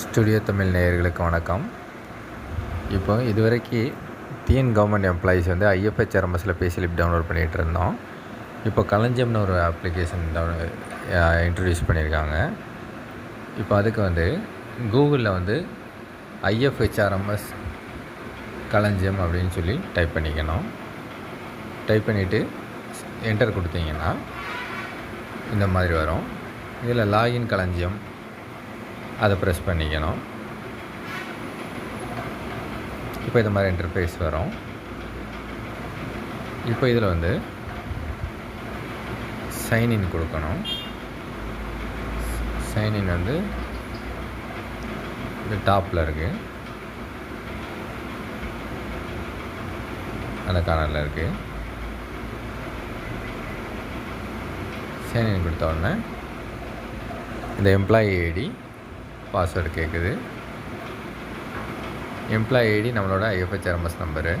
Studio Tamil நேயர்களுக்கு வணக்கம். இப்போ இதுவரைக்கும் டிஎன் கவர்மெண்ட் எம்ப்ளாயீஸ் வந்து ஐஎஃப்ஹெச் ஆர்எம்எஸில் பே ஸ்லிப் டவுன்லோட் பண்ணிகிட்டு இருந்தோம். இப்போ களஞ்சியம்னு ஒரு அப்ளிகேஷன் டவுன் இன்ட்ரடியூஸ் பண்ணியிருக்காங்க இப்போ அதுக்கு வந்து கூகுளில் வந்து ஐஎஃப்ஹெச்ஆர்எம்எஸ் களஞ்சியம் அப்படின்னு சொல்லி டைப் பண்ணிக்கணும். டைப் பண்ணிவிட்டு என்டர் கொடுத்தீங்கன்னா இந்த மாதிரி வரும். இதில் லாகின் களஞ்சியம் அதை ப்ரெஸ் பண்ணிக்கணும். இப்போ இது மாதிரி இன்டர்ஃபேஸ் வரும். இப்போ இதில் வந்து சைன்இன் கொடுக்கணும். சைன்இன் வந்து இது டாப்பில் இருக்குது அந்த கார்னரில் இருக்குது சைன்இன் கொடுத்த உடனே இந்த எம்ப்ளாயி ஐடி பாஸ்வேர்டு கேட்குது எம்ப்ளாயி ஐடி நம்மளோட IFHRMS number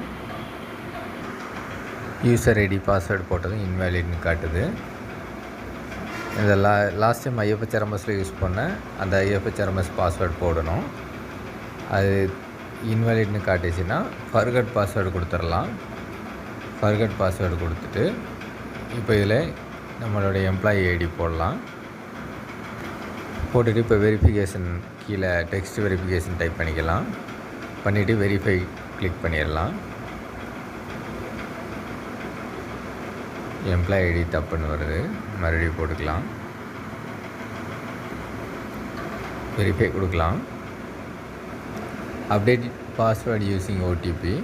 user ID password போட்டதும் இன்வேலிட்னு காட்டுது. இந்த லா லாஸ்ட் டைம் ஐஎஃப்ஹெச்ஆர்எம்எஸில் யூஸ் பண்ண அந்த ஐஎஃப்ஹெச்ஆர்எம்எஸ் பாஸ்வேர்டு போடணும். அது இன்வேலிட்னு காட்டுச்சுன்னா ஃபர்கட் பாஸ்வேர்டு கொடுத்துடலாம். ஃபர்கட் பாஸ்வேர்டு கொடுத்துட்டு இப்போ இதில் நம்மளுடைய எம்ப்ளாயி ஐடி போடலாம். போட்டுட்டு இப்போ வெரிஃபிகேஷன் கீழே டெக்ஸ்ட் வெரிஃபிகேஷன் டைப் பண்ணிக்கலாம். பண்ணிவிட்டு வெரிஃபை கிளிக் பண்ணிடலாம். எம்ப்ளாய் ஐடி தப்புன்னு வருது. மறுபடியும் போட்டுக்கலாம். வெரிஃபை கொடுக்கலாம். அப்டேட் பாஸ்வேர்டு யூஸிங் ஓடிபி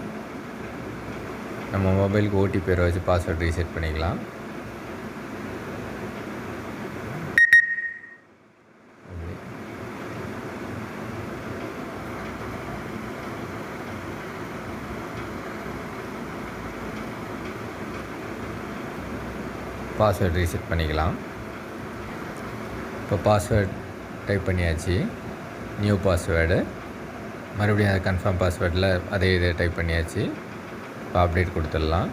நம்ம மொபைலுக்கு ஓடிபி வச்சு பாஸ்வேர்டு ரீசெட் பண்ணிக்கலாம். பாஸ்வேர்டு ரீசெட் பண்ணிக்கலாம். இப்போ பாஸ்வேர்ட் டைப் பண்ணியாச்சு. நியூ பாஸ்வேர்டு மறுபடியும் அதை கன்ஃபார்ம் பாஸ்வேர்டில் அதே இதை டைப் பண்ணியாச்சு. இப்போ அப்டேட் கொடுத்துடலாம்.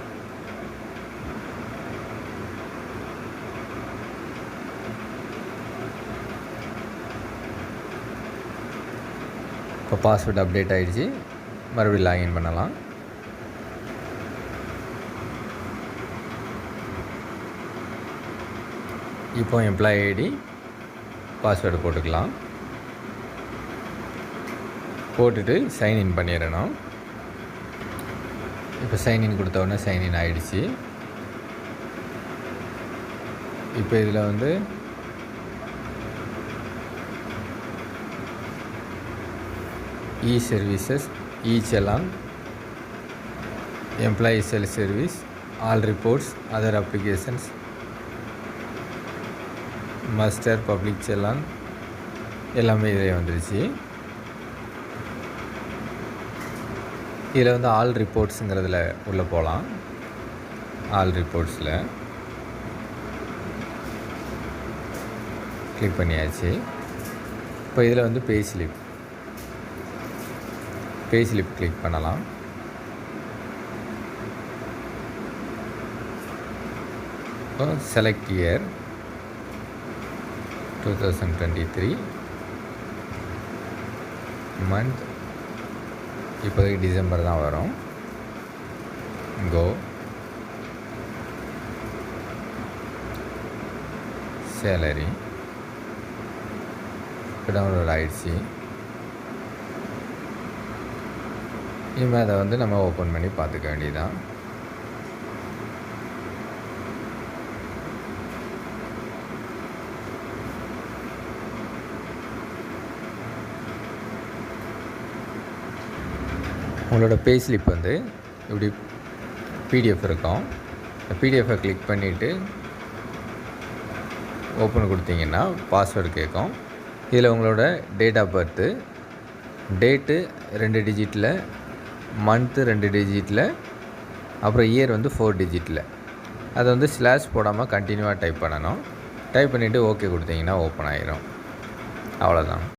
இப்போ பாஸ்வேர்டு அப்டேட் ஆகிடுச்சு மறுபடியும் லாகின் பண்ணலாம். இப்போ எம்ப்ளாயி ஐடி பாஸ்வேர்டு போட்டுக்கலாம். போட்டுட்டு சைன்இன் பண்ணிடணும். இப்போ சைன்இன் கொடுத்தவுடனே சைன்இன் ஆகிடுச்சு இப்போ இதில் வந்து E services E challan employee self service all reports other applications muster public challan எல்லாமே இதில் வந்துருச்சு. இதில் வந்து ஆல் ரிப்போர்ட்ஸுங்கிறதுல உள்ளே போகலாம் ஆல் ரிப்போர்ட்ஸில் கிளிக் பண்ணியாச்சு. இப்போ இதில் வந்து pay slip pay slip click பண்ணலாம் select year two thousand twenty three month இப்போதைக்கு டிசம்பர் தான் வரும். கோ சேலரி டவுன்லோட் ஆகிடுச்சு இனிமேல் அதை வந்து நம்ம ஓப்பன் பண்ணி பார்த்துக்க வேண்டியதான் உங்களோட பே ஸ்லிப் வந்து இப்படி பிடிஎஃப் இருக்கும். பிடிஎஃப்பை கிளிக் பண்ணிவிட்டு ஓப்பன் கொடுத்தீங்கன்னா பாஸ்வேர்டு கேட்கும். இதில் உங்களோட டேட் ஆஃப் பர்த்து டேட்டு ரெண்டு டிஜிட்டில் மந்த்து ரெண்டு டிஜிட்டில் அப்புறம் இயர் வந்து ஃபோர் டிஜிட்டில் அதை வந்து ஸ்லாஷ் போடாமல் கண்டினியூவாக டைப் பண்ணணும். டைப் பண்ணிவிட்டு ஓகே கொடுத்தீங்கன்னா ஓப்பன் ஆகிரும் அவ்வளோதான்